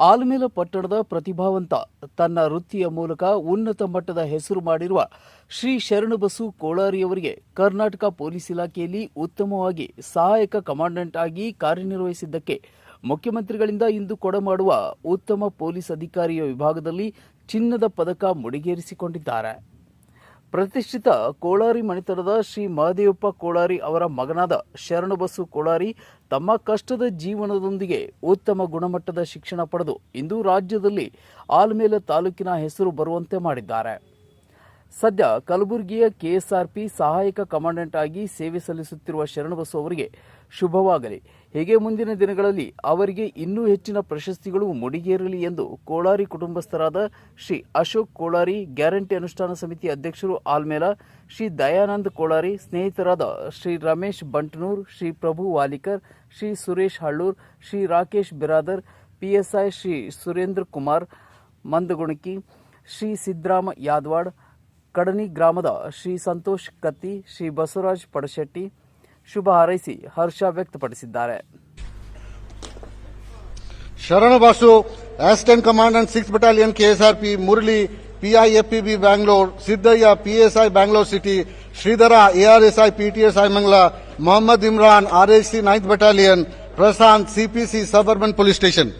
ಆಲ್ಮೇಲ ಪಟ್ಟಣದ ಪ್ರತಿಭಾವಂತ ತನ್ನ ವೃತ್ತಿಯ ಮೂಲಕ ಉನ್ನತ ಮಟ್ಟದ ಹೆಸರು ಮಾಡಿರುವ ಶ್ರೀ ಶರಣಬಸು ಕೋಳಾರಿಯವರಿಗೆ ಕರ್ನಾಟಕ ಪೊಲೀಸ್ ಇಲಾಖೆಯಲ್ಲಿ ಉತ್ತಮವಾಗಿ ಸಹಾಯಕ ಕಮಾಂಡೆಂಟ್ ಆಗಿ ಕಾರ್ಯನಿರ್ವಹಿಸಿದ್ದಕ್ಕೆ ಮುಖ್ಯಮಂತ್ರಿಗಳಿಂದ ಇಂದು ಕೊಡಮಾಡುವ ಉತ್ತಮ ಪೊಲೀಸ್ ಅಧಿಕಾರಿಯ ವಿಭಾಗದಲ್ಲಿ ಚಿನ್ನದ ಪದಕ ಮುಡಿಗೇರಿಸಿಕೊಂಡಿದ್ದಾರೆ. ಪ್ರತಿಷ್ಠಿತ ಕೋಳಾರಿ ಮಣಿತನದ ಶ್ರೀ ಮಹದೇವಪ್ಪ ಕೋಳಾರಿ ಅವರ ಮಗನಾದ ಶರಣಬಸು ಕೋಳಾರಿ ತಮ್ಮ ಕಷ್ಟದ ಜೀವನದೊಂದಿಗೆ ಉತ್ತಮ ಗುಣಮಟ್ಟದ ಶಿಕ್ಷಣ ಪಡೆದು ಇಂದು ರಾಜ್ಯದಲ್ಲಿ ಆಲ್ಮೇಲ ತಾಲೂಕಿನ ಹೆಸರು ಬರುವಂತೆ ಮಾಡಿದ್ದಾರೆ. ಸದ್ಯ ಕಲಬುರಗಿಯ ಕೆಎಸ್ಆರ್ಪಿ ಸಹಾಯಕ ಕಮಾಂಡೆಂಟ್ ಆಗಿ ಸೇವೆ ಸಲ್ಲಿಸುತ್ತಿರುವ ಶರಣಬಸು ಅವರಿಗೆ ಶುಭವಾಗಲಿ. ಹೇಗೆ ಮುಂದಿನ ದಿನಗಳಲ್ಲಿ ಅವರಿಗೆ ಇನ್ನೂ ಹೆಚ್ಚಿನ ಪ್ರಶಸ್ತಿಗಳು ಮುಡಿಗೇರಲಿ ಎಂದು ಕೋಳಾರಿ ಕುಟುಂಬಸ್ಥರಾದ ಶ್ರೀ ಅಶೋಕ್ ಕೋಳಾರಿ, ಗ್ಯಾರಂಟಿ ಅನುಷ್ಠಾನ ಸಮಿತಿ ಅಧ್ಯಕ್ಷರು ಆಲ್ಮೇಲ, ಶ್ರೀ ದಯಾನಂದ್ ಕೋಳಾರಿ, ಸ್ನೇಹಿತರಾದ ಶ್ರೀ ರಮೇಶ್ ಬಂಟನೂರ್, ಶ್ರೀ ಪ್ರಭು ವಾಲಿಕರ್, ಶ್ರೀ ಸುರೇಶ್ ಹಳ್ಳೂರ್, ಶ್ರೀ ರಾಕೇಶ್ ಬಿರಾದರ್, ಪಿಎಸ್ಐ ಶ್ರೀ ಸುರೇಂದ್ರ ಕುಮಾರ್, ಮಂದಗುಣಕಿ, ಶ್ರೀ ಸಿದ್ದರಾಮ ಯಾದವಾಡ್ ಕಡನಿ ಗ್ರಾಮದ ಶ್ರೀ ಸಂತೋಷ್ ಕತ್ತಿ, ಶ್ರೀ ಬಸವರಾಜ್ ಪಡಶೆಟ್ಟಿ ಶುಭ ಹಾರೈಸಿ ಹರ್ಷ ವ್ಯಕ್ತಪಡಿಸಿದ್ದಾರೆ. Sharanabasu assistant commandant six battalion KSRP Murali PIFPB Bangalore Siddaiah PSI Bangalore city Shridhar ARSI PTSI Mangla Mohammad Imran RSC ninth battalion Prashant CPC sub urban police station